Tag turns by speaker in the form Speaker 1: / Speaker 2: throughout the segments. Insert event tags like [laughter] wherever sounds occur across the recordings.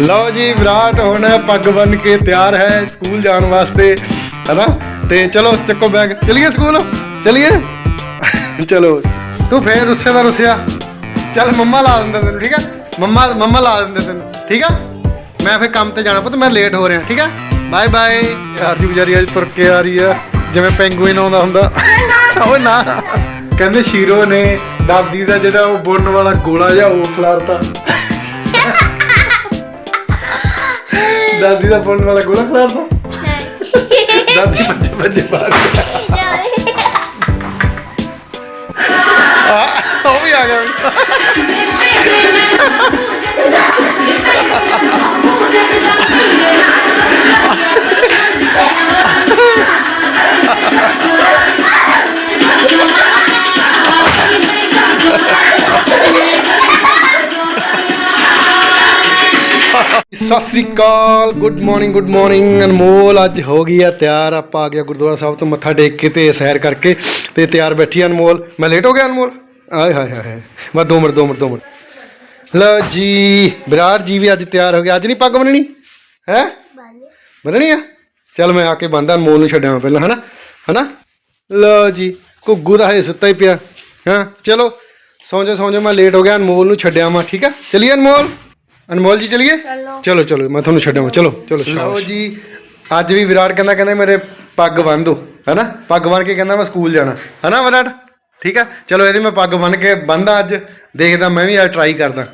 Speaker 1: ਲਓ ਜੀ, ਵਿਰਾਟ ਹੁਣ ਪੱਗ ਬੰਨ ਕੇ ਤਿਆਰ ਹੈ ਸਕੂਲ ਜਾਣ ਵਾਸਤੇ, ਹੈਨਾ? ਤੇ ਚਲੋ, ਚੱਕੋ ਬੈਗ। ਚਲਿਏ ਸਕੂਲ? ਚਲਿਏ? ਚਲੋ, ਤੂੰ ਫੇਰ ਰੁੱਸੇ ਦਾ ਰੁੱਸਿਆ। ਚੱਲ, ਮੰਮਾ ਲਾ ਦਿੰਦੇ ਤੈਨੂੰ, ਠੀਕ ਆ? ਮੰਮਾ ਮੰਮਾ ਲਾ ਦਿੰਦੇ ਤੈਨੂੰ, ਠੀਕ ਆ? ਮੈਂ ਫੇਰ ਕੰਮ ਤੇ ਜਾਣਾ ਪੁੱਤ, ਮੈਂ ਲੇਟ ਹੋ ਰਿਹਾ, ਠੀਕ ਆ? ਬਾਏ ਬਾਏ ਯਾਰ ਜੀ, ਵਿਚਾਰੀ ਅੱਜ ਤੁਰ ਕੇ ਆ ਰਹੀ ਆ, ਜਿਵੇਂ ਪੈਂਗੂਇਨ ਆਉਂਦਾ ਹੁੰਦਾ। ਓਏ ਨਾ। ਕਹਿੰਦੇ ਸ਼ੀਰੋ ਨੇ ਦਾਦੀ ਦਾ ਜਿਹੜਾ ਉਹ ਬੁਣਨ ਵਾਲਾ ਗੋਲਾ ਜਿਹਾ ਉਹ ਖਲਾਰਤਾ। ਦਾਦੀ ਦਾ ਬੁਣਨ ਵਾਲਾ ਗੋਲਾ ਖਿਲਾਰਤਾ ਦਾਦੀ ਬੱਚੇ ਬੱਚੇ ਬਾਹਰ ਆ, ਉਹ ਵੀ ਆ ਗਿਆ ਸਤਿ ਸ੍ਰੀ ਅਕਾਲ good morning good morning Anmol ਅੱਜ ਹੋ ਗਈ ਆ ਤਿਆਰ ਆਪਾਂ ਆ ਗਿਆ ਗੁਰਦੁਆਰਾ ਸਾਹਿਬ ਤੋਂ ਮੱਥਾ ਟੇਕ ਕੇ ਤੇ ਸੈਰ ਕਰਕੇ ਤੇ ਤਿਆਰ ਬੈਠੀ ਆ ਅਨਮੋਲ। ਮੈਂ ਲੇਟ ਹੋ ਗਿਆ ਅਨਮੋਲ? ਆਏ ਹਾਏ ਹਾਏ ਮੈਂ ਦੋ ਮਿੰਟ ਦੋ ਮਿੰਟ ਦੋ ਮਿੰਟ। ਲਓ ਜੀ ਵਿਰਾਟ ਜੀ ਵੀ ਅੱਜ ਤਿਆਰ ਹੋ ਗਿਆ ਅੱਜ ਨਹੀਂ ਪੱਗ ਬੰਨਣੀ? ਹੈ? ਬੰਨਣੀ ਆ? ਚੱਲ ਮੈਂ ਆ ਕੇ ਬੰਦਾ ਅਨਮੋਲ ਨੂੰ ਛੱਡਾਂ ਪਹਿਲਾਂ ਹਨਾ? ਹਨਾ? ਲਓ ਜੀ ਘੁੱਗੂ ਦਾ ਹੈ ਸੁੱਤਾ ਹੀ ਪਿਆ। ਹਾਂ? ਚਲੋ ਸੌਂ ਜਾ ਸੌਂ ਜਾ ਮੈਂ ਲੇਟ ਹੋ ਗਿਆ ਅਨਮੋਲ ਨੂੰ ਛੱਡਿਆ ਮੈਂ ਠੀਕ ਆ? ਚਲਿਏ ਅਨਮੋਲ? ਅਨਮੋਲ ਜੀ ਚਲਿਏ? ਚਲੋ। ਚਲੋ ਮੈਂ ਤੁਹਾਨੂੰ ਛੱਡਾਂ ਚਲੋ ਚਲੋ ਲਓ ਜੀ। ਅੱਜ ਵੀ ਵਿਰਾਟ ਕਹਿੰਦਾ ਕਹਿੰਦਾ ਮੇਰੇ ਪੱਗ ਬੰਨ ਦੋ ਹੈਨਾ? ਪੱਗ ਬੰਨ ਕੇ ਕਹਿੰਦਾ ਮੈਂ ਸਕੂਲ ਜਾਣਾ ਹੈਨਾ ਵਿਰਾਟ? ਠੀਕ ਆ? ਚਲੋ ਇਹਦੀ ਮੈਂ ਪੱਗ ਬੰਨ ਕੇ ਬੰਦਾ ਅੱਜ ਦੇਖਦਾ ਮੈਂ ਵੀ ਅੱਜ ਟਰਾਈ ਕਰਦਾ।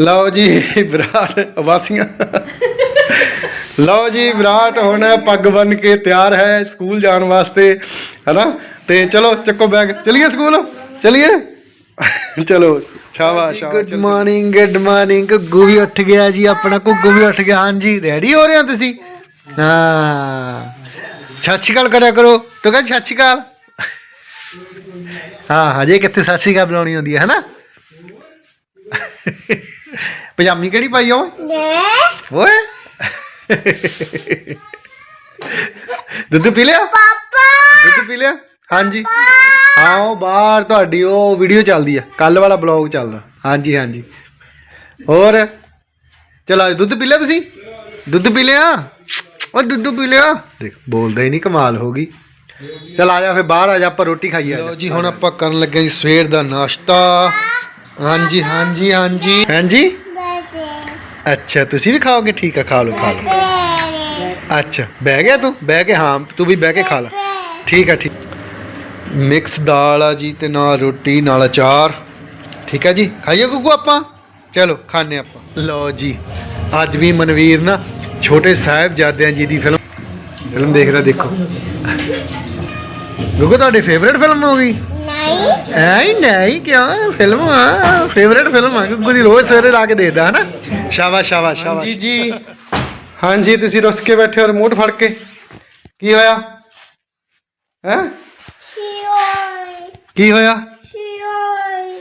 Speaker 1: ਲਓ ਜੀ ਵਿਰਾਟ ਵਾਸੀਆਂ। ਲਓ ਜੀ ਵਿਰਾਟ ਹੁਣ ਪੱਗ ਬੰਨ ਕੇ ਤਿਆਰ ਹੈ ਸਕੂਲ ਜਾਣ ਵਾਸਤੇ ਹੈਨਾ? ਤੇ ਚਲੋ ਚੱਕੋ ਬੈਗ। ਚਲਿਏ ਸਕੂਲ? ਚਲਿਏ? ਚਲੋ ਸ਼ਾਬਾਸ਼ good morning good morning Guggu ਵੀ ਉੱਠ ਗਿਆ ਜੀ ਆਪਣਾ ਗੁੱਗੂ ਵੀ ਉੱਠ ਗਿਆ। ਹਾਂਜੀ ਰੈਡੀ ਹੋ ਰਹੇ ਹੋ ਤੁਸੀਂ? ਹਾਂ। ਸਤਿ ਸ਼੍ਰੀ ਅਕਾਲ ਕਰਿਆ ਕਰੋ। ਤੂੰ ਕਹਿੰਦਾ ਸਤਿ ਸ਼੍ਰੀ ਅਕਾਲ? ਹਾਂ ਹਜੇ ਕਿੱਥੇ ਸਤਿ ਸ਼੍ਰੀ ਅਕਾਲ ਬੁਲਾਉਣੀ ਹੁੰਦੀ ਹੈ ਹੈਨਾ? ਪਜਾਮੀ ਕਿਹੜੀ ਪਾਈ ਆ ਓਏ? ਓਏ। ਦੁੱਧ ਪੀ ਲਿਆ?
Speaker 2: ਪਾਪਾ।
Speaker 1: ਦੁੱਧ ਪੀ ਲਿਆ? ਹਾਂਜੀ। ਹਾਂ ਉਹ ਬਾਹਰ ਤੁਹਾਡੀ ਉਹ ਵੀਡੀਓ ਚੱਲਦੀ ਆ। ਕੱਲ ਵਾਲਾ ਬਲੌਗ ਚੱਲਦਾ। ਹਾਂਜੀ ਹਾਂਜੀ। ਹੋਰ? ਚਲੋ ਅੱਜ ਦੁੱਧ ਪੀ ਲਿਆ ਤੁਸੀਂ? ਦੁੱਧ ਪੀ ਲਿਆ? ਉਹ ਦੁੱਧ ਪੀ ਲਿਆ। ਦੇਖ ਬੋਲਦਾ ਹੀ ਨਹੀਂ ਕਮਾਲ ਹੋ ਗਈ। ਚਲ ਆ ਜਾ ਫਿਰ ਬਾਹਰ ਆ ਜਾ ਆਪਾਂ ਰੋਟੀ ਖਾਈਏ ਲਓ ਜੀ ਹੁਣ ਆਪਾਂ ਕਰਨ ਲੱਗੇ ਜੀ ਸਵੇਰ ਦਾ ਨਾਸ਼ਤਾ। ਹਾਂਜੀ ਹਾਂਜੀ ਹਾਂਜੀ। ਹਾਂਜੀ। ਅੱਛਾ ਤੁਸੀਂ ਵੀ ਖਾਓਗੇ? ਠੀਕ ਆ ਖਾ ਲਓ ਖਾ ਲਓ। ਅੱਛਾ ਬਹਿ ਗਿਆ ਤੂੰ? ਬਹਿ ਕੇ ਹਾਂ ਤੂੰ ਵੀ ਬਹਿ ਕੇ ਖਾ ਲੈ। ਠੀਕ ਆ ਠੀਕ। ਮਿਕਸ ਦਾਲ ਆ ਜੀ ਤੇ ਨਾਲ ਰੋਟੀ ਨਾਲ ਅਚਾਰ। ਠੀਕ ਹੈ ਜੀ? ਖਾਈਏ ਗੁੱਗੂ ਆਪਾਂ? ਚਲੋ ਖਾਣੇ ਆਪਾਂ। ਲਓ ਜੀ ਅੱਜ ਵੀ ਮਨਵੀਰ ਨਾ ਛੋਟੇ ਸਾਹਿਬਜ਼ਾਦਿਆਂ ਜੀ ਦੀ ਫਿਲਮ ਫਿਲਮ ਦੇਖ ਰਿਹਾ ਦੇਖੋ। ਗੁੱਗੂ ਤੁਹਾਡੀ ਫੇਵਰੇਟ ਫਿਲਮ ਹੋ ਗਈ?
Speaker 2: ਨਹੀਂ।
Speaker 1: ਐ ਨਹੀਂ ਕਿਉਂ? ਫਿਲਮ ਆ ਫੇਵਰੇਟ ਫਿਲਮ ਆ। ਗੁੱਗੂ ਦੀ ਰੋਜ਼ ਸਵੇਰੇ ਲਾ ਕੇ ਦੇਖਦਾ ਹਨਾ? ਸ਼ਾਬਾਸ਼ ਸ਼ਾਬਾਸ਼ ਸ਼ਾਬਾਸ਼ ਜੀ ਜੀ ਹਾਂਜੀ ਤੁਸੀਂ ਰੁੱਸ ਕੇ ਬੈਠੇ ਹੋ ਰਿਮੋਟ ਫੜ ਕੇ ਕੀ ਹੋਇਆ ਹੈ
Speaker 2: ਸ਼ੀਓਈ
Speaker 1: ਕੀ ਹੋਇਆ
Speaker 2: ਸ਼ੀਓਈ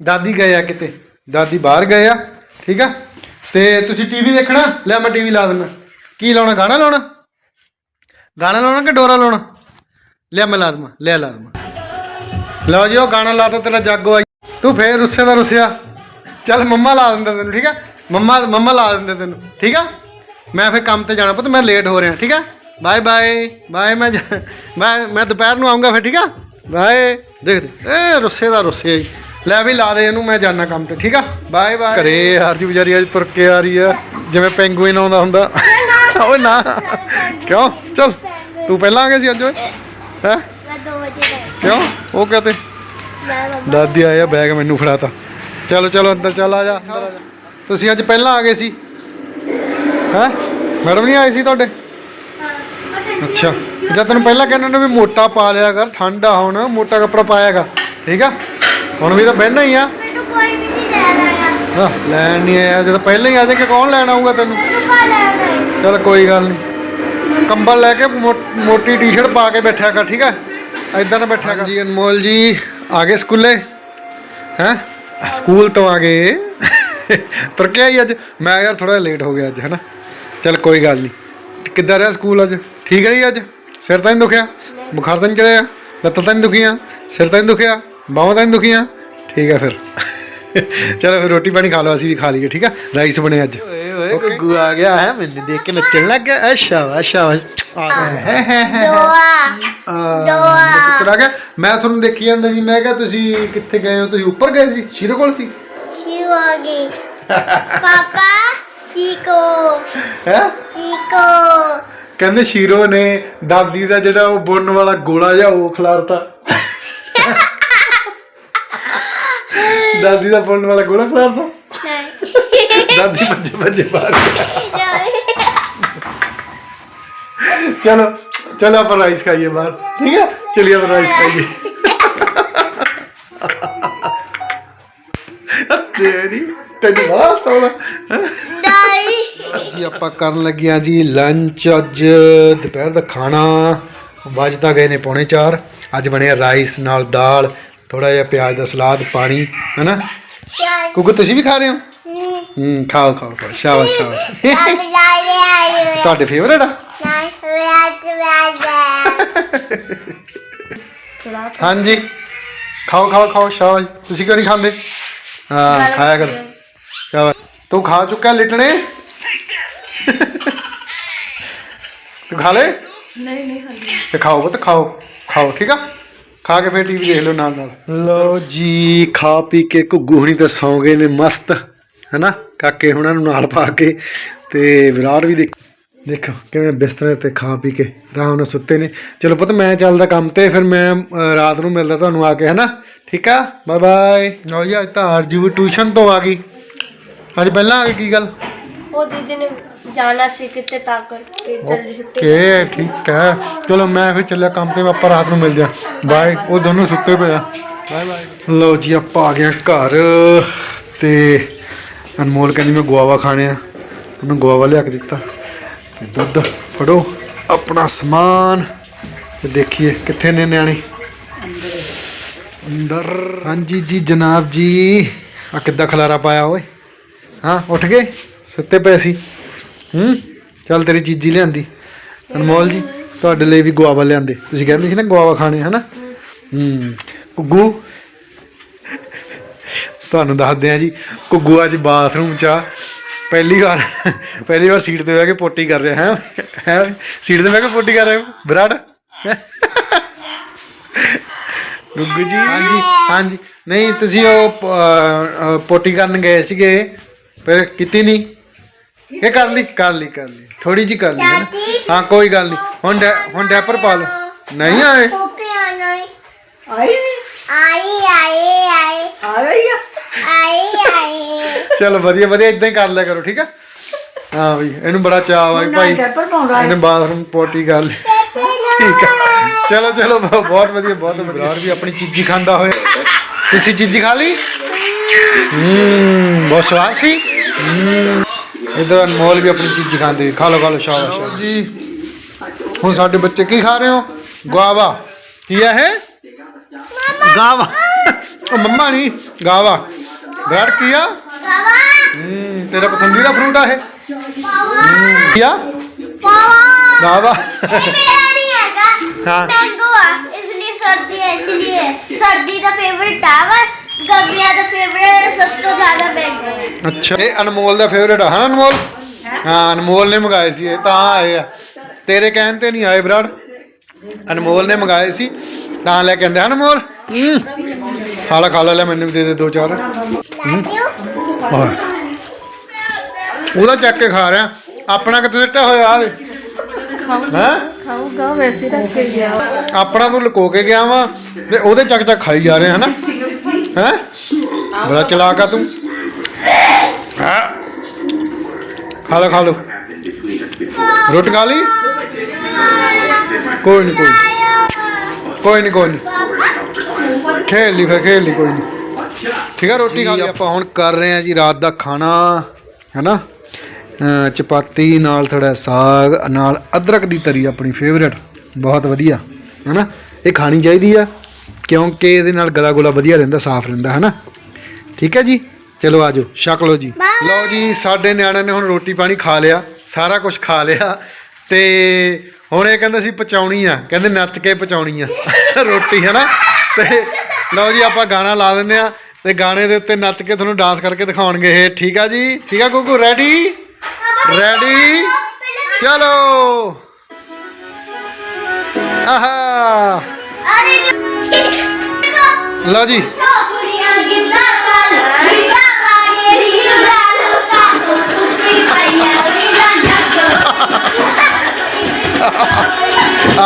Speaker 1: ਦਾਦੀ ਗਏ ਆ ਕਿਤੇ ਦਾਦੀ ਬਾਹਰ ਗਏ ਆ ਠੀਕ ਆ ਤੇ ਤੁਸੀਂ ਟੀਵੀ ਦੇਖਣਾ ਲੈ ਮੈਂ ਟੀਵੀ ਲਾ ਦਿੰਦਾ ਕੀ ਲਾਉਣਾ ਗਾਣਾ ਲਾਉਣਾ ਗਾਣਾ ਲਾਉਣਾ ਕਿ ਡੋਰਾ ਲਾਉਣਾ ਲੈ ਮੈਂ ਲਾ ਦਵਾਂ ਲੈ ਲਾ ਦਵਾਂ ਲਓ ਜੀ ਉਹ ਗਾਣਾ ਲਾਤਾ ਤੇਰਾ ਜਾਗੋ ਆਈ ਤੂੰ ਫੇਰ ਰੁੱਸੇ ਦਾ ਰੁੱਸਿਆ। ਚੱਲ ਮੰਮਾ ਲਾ ਦਿੰਦੇ ਤੈਨੂੰ ਠੀਕ ਆ? ਮੰਮਾ ਮੰਮਾ ਲਾ ਦਿੰਦੇ ਤੈਨੂੰ ਠੀਕ ਆ? ਮੈਂ ਫੇਰ ਕੰਮ ਤੇ ਜਾਣਾ ਪੁੱਤ ਮੈਂ ਲੇਟ ਹੋ ਰਿਹਾ ਠੀਕ ਆ? ਬਾਏ ਬਾਏ ਬਾਏ ਮੈਂ ਮੈਂ ਮੈਂ ਦੁਪਹਿਰ ਨੂੰ ਆਉਂਗਾ ਫੇਰ ਠੀਕ ਆ? ਬਾਏ ਦੇਖ ਦੇ। ਏ ਰੁੱਸੇ ਦਾ ਰੁੱਸੇ ਜੀ। ਲੈ ਵੀ ਲਾ ਦੇ ਇਹਨੂੰ ਮੈਂ ਜਾਣਾ ਕੰਮ ਤੇ ਠੀਕ ਆ? ਬਾਏ ਬਾਏ ਘਰੇ ਯਾਰ ਜੀ ਵਿਚਾਰੀ ਅੱਜ ਤੁਰ ਕੇ ਆ ਰਹੀ ਆ ਜਿਵੇਂ ਪੈਂਗੂਇਨ ਆਉਂਦਾ ਹੁੰਦਾ। ਓਏ ਨਾ। ਕਿਉਂ? ਚਲ ਤੂੰ ਪਹਿਲਾਂ ਆ ਗਿਆ ਸੀ ਅੱਜ ਓਏ। ਹੈ?
Speaker 2: ਮੈਂ 2 ਵਜੇ
Speaker 1: ਕਿਉਂ? ਉਹ ਕਹਤੇ। ਦਾਦੀ ਆਇਆ ਬੈਗ ਮੈਨੂੰ ਫੜਾਤਾ। ਚਲੋ ਚਲੋ ਅੰਦਰ ਚੱਲ ਆ ਜਾ ਆ ਜਾ। ਤੁਸੀਂ ਅੱਜ ਪਹਿਲਾਂ ਆ ਗਏ ਸੀ? ਹੈ? ਮੈਡਮ ਨਹੀਂ ਆਏ ਸੀ ਤੁਹਾਡੇ? ਅੱਛਾ। ਜਦ ਤੈਨੂੰ ਪਹਿਲਾਂ ਕਹਿੰਦਾ ਨਾ ਵੀ ਮੋਟਾ ਪਾ ਲਿਆ ਕਰ ਠੰਡ ਆ ਹੁਣ ਮੋਟਾ ਕੱਪੜਾ ਪਾਇਆ ਕਰ। ਠੀਕ ਆ? ਹੁਣ ਵੀ ਤਾਂ ਬਹਿਣਾ ਹੀ ਆ।
Speaker 2: ਮੈਨੂੰ ਕੋਈ ਵੀ ਨਹੀਂ ਲੈ ਆਇਆ।
Speaker 1: ਹਾਂ, ਲੈਣ ਨਹੀਂ ਆਇਆ। ਜਦ ਪਹਿਲਾਂ ਹੀ ਆ ਜਾਏਗਾ ਕੌਣ ਲੈਣ ਆਊਗਾ ਤੈਨੂੰ? ਚਲ ਕੋਈ ਗੱਲ ਨਹੀਂ। ਕੰਬਲ ਲੈ ਕੇ ਮੋਟੀ ਟੀ-ਸ਼ਰਟ ਪਾ ਕੇ ਬੈਠਿਆ ਕਰ ਠੀਕ ਹੈ ਐਦਾਂ ਨਾ ਬੈਠਿਆ ਕਰ। ਜੀ ਅਨਮੋਲ ਜੀ। ਆ ਗਏ ਸਕੂਲੇ ਹੈ ਸਕੂਲ ਤੋਂ ਆ ਗਏ ਪਰ ਕਿਹਾ ਹੀ ਅੱਜ ਮੈਂ ਯਾਰ ਥੋੜਾ ਲੇਟ ਹੋ ਗਿਆ ਅੱਜ ਹੈਨਾ ਚਲ ਕੋਈ ਗੱਲ ਨਹੀਂ ਕਿੱਦਾਂ ਰਿਹਾ ਸਕੂਲ ਅੱਜ ਠੀਕ ਰਹੀ ਅੱਜ ਸਿਰ ਤਾਂ ਨਹੀਂ ਦੁਖਿਆ ਬੁਖਾਰ ਤਾਂ ਨਹੀਂ ਚੜਿਆ ਲੱਤਾਂ ਤਾਂ ਨਹੀਂ ਦੁਖੀਆਂ ਸਿਰ ਤਾਂ ਨਹੀਂ ਦੁਖਿਆ ਬਾਹਾਂ ਤਾਂ ਨਹੀਂ ਦੁਖੀਆਂ ਠੀਕ ਹੈ ਫਿਰ ਚਲੋ ਫਿਰ ਰੋਟੀ ਪਾਣੀ ਖਾ ਲਓ ਅਸੀਂ ਵੀ ਖਾ ਲਈਏ ਠੀਕ ਆ ਰਾਈਸ ਬਣੇ ਅੱਜ ਓਏ ਓਏ ਗੁੱਗੂ ਆ ਗਿਆ ਹੈ ਮੈਨੂੰ ਦੇਖ ਕੇ ਨੱਚਣ ਲੱਗ ਗਿਆ ਅੱਛਾ ਅੱਛਾ ਆ
Speaker 2: ਦੋਆ
Speaker 1: ਦੋਆ ਗਿਆ। ਮੈਂ ਤੁਹਾਨੂੰ ਦੇਖੀ ਜਾਂਦਾ ਜੀ ਮੈਂ ਕਿਹਾ ਤੁਸੀਂ ਕਿੱਥੇ ਗਏ ਹੋ? ਤੁਸੀਂ ਉੱਪਰ ਗਏ ਸੀ? ਸ਼ੀਰੋ ਕੋਲ ਸੀ?
Speaker 2: ਸ਼ਿਵਾਗੀ ਪਾਪਾ ਚੀਕੋ।
Speaker 1: ਹੈ?
Speaker 2: ਚੀਕੋ।
Speaker 1: ਕਹਿੰਦੇ ਸ਼ੀਰੋ ਨੇ ਦਾਦੀ ਦਾ ਜਿਹੜਾ ਉਹ ਬੁਣਨ ਵਾਲਾ ਗੋਲਾ ਜਿਹਾ ਉਹ ਖਿਲਾਰਤਾ। ਦਾਦੀ ਦਾ ਬੁਣਨ ਵਾਲਾ ਗੋਲਾ ਖਿਲਾਰਤਾ। ਦਾਦੀ ਭੱਜੇ ਭੱਜੇ ਬਾਹਰ ਚਲੋ ਚਲੋ ਆਪਾਂ ਰਾਈਸ ਖਾਈਏ ਬਾਹਰ। ਠੀਕ ਹੈ? ਚਲਿਏ ਆਪਾਂ ਰਾਈਸ ਖਾਈਏ। ਤੇਰੀ ਤੈਨੂੰ ਬੜਾ ਸੋਹਣਾ
Speaker 2: ਦਾਈ।
Speaker 1: ਜੀ ਆਪਾਂ ਕਰਨ ਲੱਗਿਆ ਜੀ ਲੰਚ ਅੱਜ। ਦੁਪਹਿਰ ਦਾ ਖਾਣਾ। ਵੱਜਦਾ ਗਏ ਨੇ ਪੌਣੇ 4 ਅੱਜ ਬਣਿਆ ਰਾਈਸ ਨਾਲ ਦਾਲ। ਥੋੜਾ ਜਿਹਾ ਪਿਆਜ਼ ਦਾ ਸਲਾਦ ਪਾਣੀ ਹੈਨਾ? ਕੁਕੂ ਤੁਸੀਂ ਵੀ ਖਾ ਰਹੇ ਹੋ? ਹੂੰ। ਖਾਓ ਖਾਓ ਖਾਓ। ਸ਼ਾਬਾਸ਼ ਸ਼ਾਬਾਸ਼। ਤੁਹਾਡੇ ਫੇਵਰੇਟ ਆ?
Speaker 2: ਨਾਈ ਵੇਟ ਵੇਟ
Speaker 1: ਹਾਂਜੀ। ਖਾਓ ਖਾਓ ਖਾਓ ਸ਼ਾਬਾਸ਼। ਤੁਸੀਂ ਕਿਉਂ ਨਹੀਂ ਖਾਂਦੇ? ਹਾਂ ਖਾਇਆ ਕਰ। ਸ਼ਾਬਾਸ਼। ਤੂੰ ਖਾ ਚੁੱਕਾ ਲਿਟਣੇ? ਤੂੰ ਖਾ ਲੈ
Speaker 3: ਨਹੀਂ ਨਹੀਂ ਖਾਂਦੀ।
Speaker 1: ਤੇ ਖਾਓ ਪੁੱਤ ਖਾਓ। ਖਾਓ ਠੀਕ ਆ? ਖਾ ਕੇ ਫਿਰ ਟੀਵੀ ਦੇਖ ਲਓ ਨਾਲ ਨਾਲ। ਲਓ ਜੀ ਖਾ ਪੀ ਕੇ ਘੁੱਗੂ ਹੁਣੀ ਤੇ ਸੌਂ ਗਏ ਨੇ ਮਸਤ ਹੈਨਾ? ਕਾਕੇ ਹੁਣਾਂ ਨੂੰ ਨਾਲ ਪਾ ਕੇ ਤੇ ਵਿਰਾਟ ਵੀ ਦੇਖ ਦੇਖੋ ਕਿਵੇਂ ਬਿਸਤਰੇ ਤੇ ਖਾ ਪੀ ਕੇ ਆਰਾਮ ਨਾਲ ਸੁੱਤੇ ਨੇ। ਚਲੋ ਪੁੱਤ ਮੈਂ ਚੱਲਦਾ ਕੰਮ ਤੇ ਫਿਰ ਮੈਂ ਅ, ਰਾਤ ਨੂੰ ਮਿਲਦਾ ਤੁਹਾਨੂੰ ਆ ਕੇ ਹੈਨਾ? ਠੀਕ ਆ? ਬਾਏ ਬਾਏ ਲਓ ਜੀ ਅੱਜ ਤਾਂ ਅਰਜੂ ਟਿਊਸ਼ਨ ਤੋਂ ਆ ਗਈ। ਅੱਜ ਪਹਿਲਾਂ ਆ ਗਈ ਕੀ ਗੱਲ?
Speaker 3: ਉਹ ਦੀਦੀ ਨੇ ਜਾਣਾ ਸੀ ਕਿਤੇ ਤਾਂ ਕਰਕੇ ਜਲਦੀ ਛੁੱਟੀ
Speaker 1: ਓਕੇ ਠੀਕ ਹੈ ਚਲੋ ਮੈਂ ਫਿਰ ਚੱਲਿਆ ਕੰਮ ਤੇ ਆਪਾਂ ਰਾਤ ਨੂੰ ਮਿਲਦੇ ਆ। ਬਾਏ ਉਹ ਦੋਨੋਂ ਸੁੱਤੇ ਪਏ ਆ। ਬਾਏ ਬਾਏ ਲਓ ਜੀ ਆਪਾਂ ਆ ਗਏ ਆ ਘਰ ਤੇ ਅਨਮੋਲ ਕਹਿੰਦੀ ਮੈਂ ਗੁਆਵਾ ਖਾਣੇ ਆ। ਉਹਨੂੰ ਗੁਆਵਾ ਲਿਆ ਕੇ ਦਿੱਤਾ। ਤੇ ਦੁੱਧ ਫੜੋ, ਆਪਣਾ ਸਮਾਨ। ਤੇ ਦੇਖੀਏ ਕਿੱਥੇ ਨੇ ਨਿਆਣੇ। ਅੰਦਰ। ਹਾਂਜੀ ਜੀ, ਜਨਾਬ ਜੀ ਆ ਕਿੱਦਾਂ ਖਲਾਰਾ ਪਾਇਆ ਓਏ? ਹਾਂ, ਉੱਠ ਗਏ? ਸੁੱਤੇ ਪਏ ਸੀ। ਹੂੰ, ਚੱਲ ਤੇਰੀ ਚੀਜ਼ੀ ਲਿਆਂਦੀ। ਅਨਮੋਲ ਜੀ, ਤੁਹਾਡੇ ਲਈ ਵੀ ਗੁਆਵਾ ਲਿਆਂਦੇ। ਤੁਸੀਂ ਕਹਿੰਦੇ ਸੀ ਨਾ ਗੁਆਵਾ ਖਾਣੇ, ਹਨਾ? ਹੂੰ ਗੁੱਗੂ ਤੁਹਾਨੂੰ ਦੱਸਦੇ ਆ ਜੀ ਗੁੱਗੂ ਅੱਜ ਬਾਥਰੂਮ ਚ ਆ। ਪਹਿਲੀ ਵਾਰ ਪਹਿਲੀ ਵਾਰ ਸੀਟ ਤੇ ਬਹਿ ਕੇ ਪੋਟੀ ਕਰ ਰਿਹਾ ਹੈ? ਹੈ? ਸੀਟ ਤੇ ਬਹਿ ਕੇ ਪੋਟੀ ਕਰ ਰਿਹਾ ਵਿਰਾਟ? ਗੁੱਗੂ ਜੀ? ਹਾਂਜੀ ਹਾਂਜੀ। ਨਹੀਂ ਤੁਸੀਂ ਉਹ ਪ- ਅਹ, ਅਹ, ਪੋਟੀ ਕਰਨ ਗਏ ਸੀਗੇ ਫਿਰ ਕੀਤੀ ਨਹੀਂ? ਇਹ ਕਰ ਲਈ ਕਰ ਲਈ ਕਰ ਲਈ। ਥੋੜੀ ਜੀ ਕਰ ਲਈ ਹੈ ਨਾ? ਹਾਂ ਕੋਈ ਗੱਲ ਨਹੀਂ। ਹੁਣ ਡੈ- ਹੁਣ ਡੈਪਰ ਪਾ ਲਓ। ਨਹੀਂ ਆਏ?
Speaker 2: ਪੋਪੀ ਆਈ
Speaker 3: ਆਈ
Speaker 2: ਆਈ ਆਈ ਆਈ
Speaker 3: ਆ ਗਈ ਆ?
Speaker 2: ਆਈ ਆਈ
Speaker 1: ਚਲੋ ਵਧੀਆ ਵਧੀਆ ਇਦਾਂ ਹੀ ਕਰ ਲਿਆ ਕਰੋ ਠੀਕ ਆ? ਹਾਂ ਵੀ ਇਹਨੂੰ ਬੜਾ ਚਾਅ ਆ ਵੀ ਭਾਈ। ਇਹਨੇ ਬਾਥਰੂਮ ਪੋਟੀ ਕਰ ਲਈ। ਠੀਕ ਆ। ਚਲੋ ਚਲੋ ਬਹੁ- ਬਹੁਤ ਵਧੀਆ ਬਹੁਤ ਵਧੀਆ। ਵੀ ਆਪਣੀ ਚੀਜ਼ੀ ਖਾਂਦਾ ਹੋਇਆ। ਤੁਸੀਂ ਚੀਜ਼ੀ ਖਾ ਲਈ? ਹੂੰ ਬਹੁਤ ਸਵਾਦ ਸੀ। ਇਧਰ ਅਨਮੋਲ ਵੀ ਆਪਣੀ ਚੀਜ਼ੀ ਖਾਂਦੇ ਖਾ ਲਓ ਖਾ ਲਓ ਸ਼ਾਬਾਸ਼। ਜੀ। ਹੁਣ ਸਾਡੇ ਬੱਚੇ ਕੀ ਖਾ ਰਹੇ ਹੋ? ਗੁਆਵਾ ਕੀ ਹੈ ਇਹ? ਗਾਵਾ। ਉਹ ਮੰਮਾ ਨਹੀਂ ਗਾਵਾ। ਬੈਠ
Speaker 2: ਕੀਆ
Speaker 1: ਪਾਵਾ ਤੇਰਾ ਪਸੰਦੀਦਾ ਫਰੂਟ ਆ ਇਹ।
Speaker 2: ਪਾਵਾ।
Speaker 1: ਕੀਆ ਪਾਵਾ।
Speaker 2: ਬਾਬਾ ਇਹ ਨਹੀਂ ਹੈਗਾ।
Speaker 1: ਹਾਂ।
Speaker 2: ਮੈਂਗੋ ਆ ਇਸ ਲਈ ਸਰਦੀ ਹੈ ਇਸ ਲਈ ਸਰਦੀ ਦਾ ਫੇਵਰਿਟ ਆਵਾ ਗਰਮੀਆਂ ਦਾ ਫੇਵਰਿਟ ਸਭ ਤੋਂ ਜ਼ਿਆਦਾ ਮੈਂਗੋ
Speaker 1: ਅੱਛਾ। ਇਹ ਅਨਮੋਲ ਦਾ ਫੇਵਰੇਟ ਆ ਹਨਾ ਅਨਮੋਲ? ਹਾਂ ਅਨਮੋਲ ਨੇ ਮੰਗਾਏ ਸੀ ਇਹ ਤਾਂ ਆਏ ਆ। ਤੇਰੇ ਕਹਿਣ ਤੇ ਨਹੀਂ ਆਏ ਬਰਾੜ ਅਨਮੋਲ ਨੇ ਮੰਗਾਏ ਸੀ ਤਾਂ ਲੈ ਕੇ ਆਂਦੇ ਹਨ ਅਨਮੋਲ? ਹੂੰ। ਖਾਲਾ ਲੈ ਮੈਨੂੰ ਵੀ ਦੇ ਦੇ ਦੋ ਚਾਰ। ਉਹਦਾ ਚੱਕ ਕੇ ਖਾ ਰਿਹਾ। ਆਪਣਾ ਕਿਤੇ ਸਿੱਟਿਆ ਹੋਇਆ ਆ? ਹੈ?
Speaker 3: ਖਾਊਗਾ ਵੈਸੇ ਰੱਖ ਕੇ ਗਿਆ
Speaker 1: ਆਪਣਾ ਤੂੰ ਲੁਕੋ ਕੇ ਗਿਆ ਵਾ ਤੇ ਉਹਦੇ ਚੱਕ ਚੱਕ ਖਾਈ ਜਾ ਰਹੇ, ਹਨਾ? ਹੈ? ਬੜਾ ਚਲਾਕ ਆ ਤੂੰ। ਹੈਂ? ਖਾ ਲੋ ਖਾ ਲੋ ਰੋਟੀ ਖਾ ਲਈ? ਕੋਈ ਨਹੀਂ ਕੋਈ ਨੀ। ਕੋਈ ਨਹੀਂ ਕੋਈ ਨਹੀਂ ਖੇਲ ਲਈ ਫਿਰ ਖੇਲ ਲਈ, ਕੋਈ ਨਹੀਂ ਠੀਕ ਆ ਰੋਟੀ ਖਾ ਲਈ ਆਪਾਂ ਹੁਣ ਕਰ ਰਹੇ ਆ ਜੀ ਰਾਤ ਦਾ ਖਾਣਾ ਹੈਨਾ? ਚਪਾਤੀ ਨਾਲ ਥੋੜਾ ਸਾਗ ਨਾਲ ਅਦਰਕ ਦੀ ਤਰੀ ਆਪਣੀ ਫੇਵਰੇਟ ਬਹੁਤ ਵਧੀਆ ਹੈਨਾ? ਇਹ ਖਾਣੀ ਚਾਹੀਦੀ ਆ ਕਿਉਂਕਿ ਇਹਦੇ ਨਾਲ ਗਲਾ ਗੁਲਾ ਵਧੀਆ ਰਹਿੰਦਾ ਸਾਫ਼ ਰਹਿੰਦਾ ਹੈਨਾ? ਠੀਕ ਹੈ ਜੀ? ਚਲੋ ਆਜੋ ਛਕ ਲਓ ਜੀ। ਲਓ ਜੀ ਸਾਡੇ ਨਿਆਣਿਆਂ ਨੇ ਹੁਣ ਰੋਟੀ ਪਾਣੀ ਖਾ ਲਿਆ ਸਾਰਾ ਕੁਝ ਖਾ ਲਿਆ ਤੇ ਹੁਣ ਇਹ ਕਹਿੰਦੇ ਸੀ ਪਚਾਉਣੀ ਆ ਕਹਿੰਦੇ ਨੱਚ ਕੇ ਪਚਾਉਣੀ ਆ ਰੋਟੀ ਹੈ ਨਾ ਤੇ ਲਓ ਜੀ ਆਪਾਂ ਗਾਣਾ ਲਾ ਦਿੰਦੇ ਆ। ਤੇ ਗਾਣੇ ਦੇ ਉੱਤੇ ਨੱਚ ਕੇ ਤੁਹਾਨੂੰ ਡਾਂਸ ਕਰਕੇ ਦਿਖਾਉਣਗੇ ਇਹ। ਠੀਕ ਆ ਜੀ? ਠੀਕ ਆ ਗੁੱਗੂ? ਰੈਡੀ ਰੈਡੀ ਚਲੋ। ਆਹਾ। ਲਓ ਜੀ।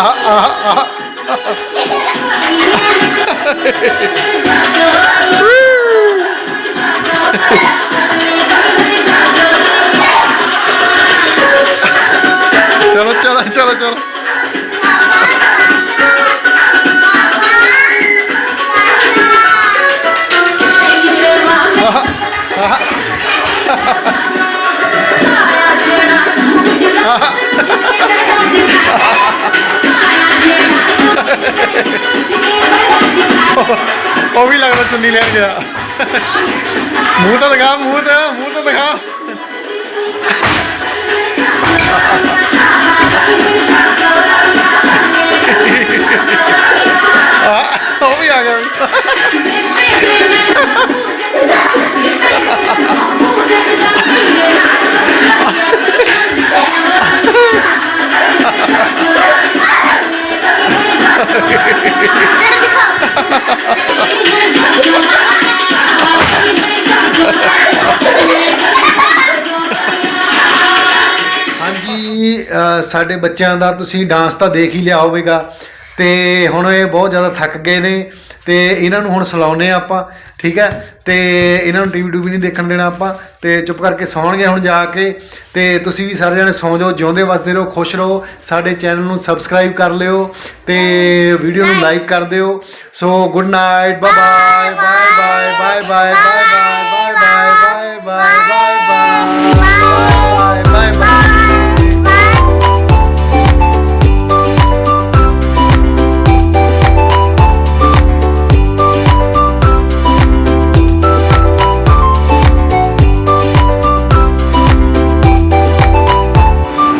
Speaker 1: [laughs] [laughs] ਚਲੋ ਚਲੋ ਚਲੋ ਚਲੋ। ਉਹ ਵੀ ਲੱਗਦਾ ਚੁੰਨੀ ਲੈਣ ਗਿਆ। ਮੂੰਹ ਤਾਂ ਲਗਾ ਮੂੰਹ ਤੇ ਮੂੰਹ ਤਾਂ ਦਿਖਾ। ਆਹ, ਉਹ ਵੀ ਆ ਗਿਆ ਹਾਂਜੀ ਅ, ਸਾਡੇ ਬੱਚਿਆਂ ਦਾ ਤੁਸੀਂ ਡਾਂਸ ਤਾਂ ਦੇਖ ਹੀ ਲਿਆ ਹੋਵੇਗਾ ਤੇ ਹੁਣ ਇਹ ਬਹੁਤ ਜ਼ਿਆਦਾ ਥੱਕ ਗਏ ਨੇ ਤੇ ਇਹਨਾਂ ਨੂੰ ਹੁਣ ਸਲਾਉਨੇ ਆਪਾਂ ਠੀਕ ਹੈ ਤੇ ਇਹਨਾਂ ਨੂੰ ਟੀਵੀ ਟੂਵੀ ਨਹੀਂ ਦੇਖਣ ਦੇਣਾ ਆਪਾਂ ਤੇ ਚੁੱਪ ਕਰਕੇ ਸੌਣਗੇ ਹੁਣ ਜਾ ਕੇ ਤੇ ਤੁਸੀਂ ਵੀ ਸਾਰੇ ਜਣੇ ਸੌਂ ਜਾਓ ਜਿਉਂਦੇ ਵਸਦੇ ਰਹੋ ਖੁਸ਼ ਰਹੋ ਸਾਡੇ ਚੈਨਲ ਨੂੰ ਸਬਸਕ੍ਰਾਈਬ ਕਰ ਲਿਓ ਤੇ ਵੀਡੀਓ ਨੂੰ ਲਾਈਕ ਕਰ ਦਿਓ so good night bye bye bye bye bye bye bye